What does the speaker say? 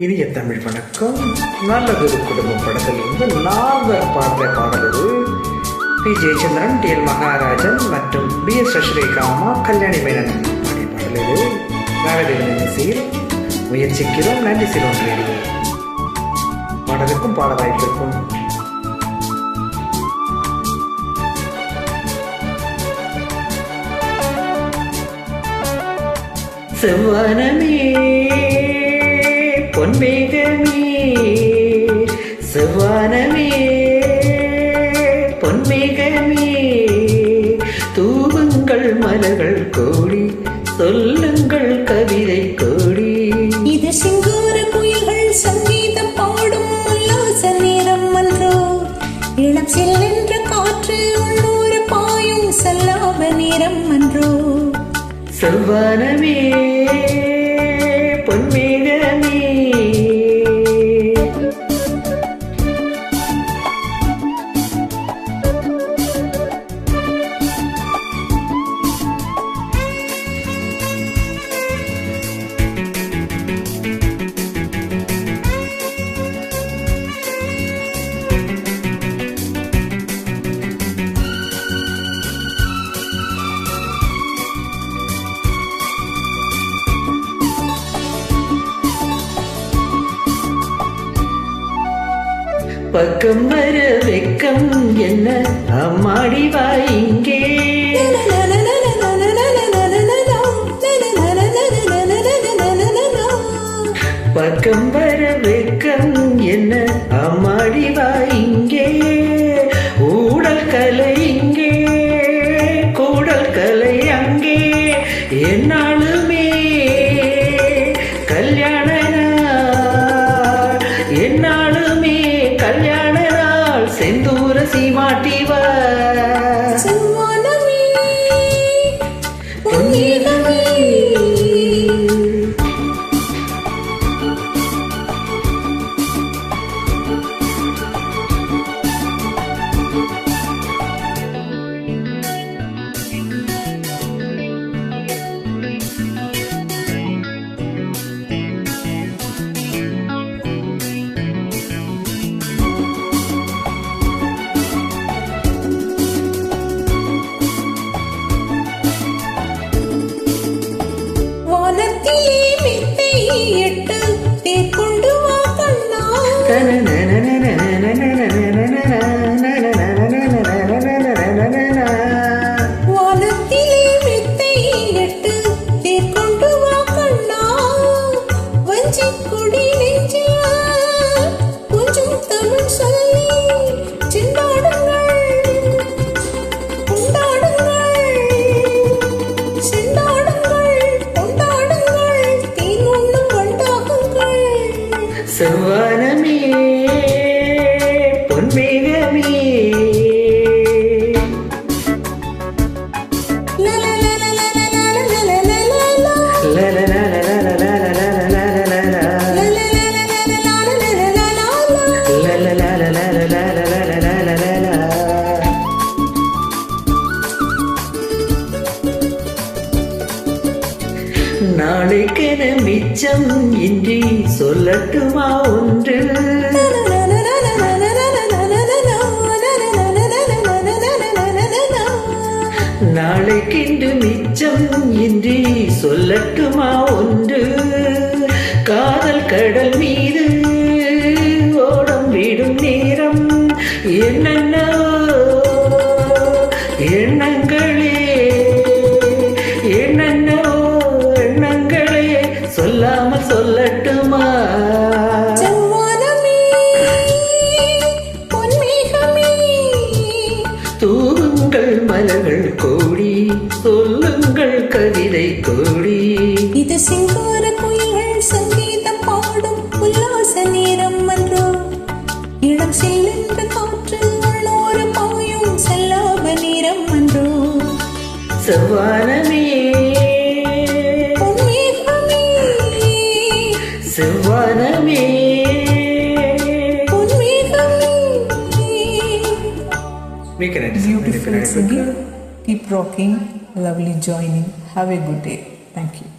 இனிய தமிழ் வணக்கம். நல்லதொரு குடும்பம் படத்தில் இருந்து நால்வர் பாடலை பாடலோடு P. Jayachandran T. L. Maharajan மற்றும் பி. எஸ். சசிரேகாமா கல்யாணி மேனன் பாடிய பாடலோடு நாகதேவனின் இசையில் முயற்சிக்கிறோம் நன்றி சிலோன் ரேடியோ பாடலுக்கும் பாட வாய்ப்பிருக்கும் செவ்வனமே பொன்மேகமே செவ்வானமே. பொன்மேகமே தூவுங்கள் மலர்கள் கோடி சொல்லுங்கள் கவிதை கோடி. இது சிங்கூர குயில்கள் சங்கீதம் பாடும் உல்லாச நேரம் அன்றோ. இளம் செல்லென்ற காற்று உள்ளூர பாயும் சல்லாப நேரம் அன்றோ. செவ்வானமே. பக்கம் வர வெக்கம் என்ன? அம்மாடி வா இங்கே. பக்கம் வர வெக்கம் என்ன? அம்மாடி வா இங்கே. ஊடல் கலை இங்கே. கூடல் கலை அங்கே. என்னாலுமே கல்யாண நாள். You. செவ்வானமே இன்றி சொல்லட்டுமா ஒன்று? நாளைக்கென்று மிச்சம் இன்றி சொல்லட்டுமா ஒன்று? காதல் கடல் மீது மலர்கள் கோடி சொல்லுங்கள் கவிதை கோடி. இது சிங்கார குயில்கள் சங்கீதம் பாடும் உல்லாச நேரம் அன்றோ இடம் செல்லுன்ற Beautiful singing. Keep rocking. Lovely joining. Have a good day. Thank you.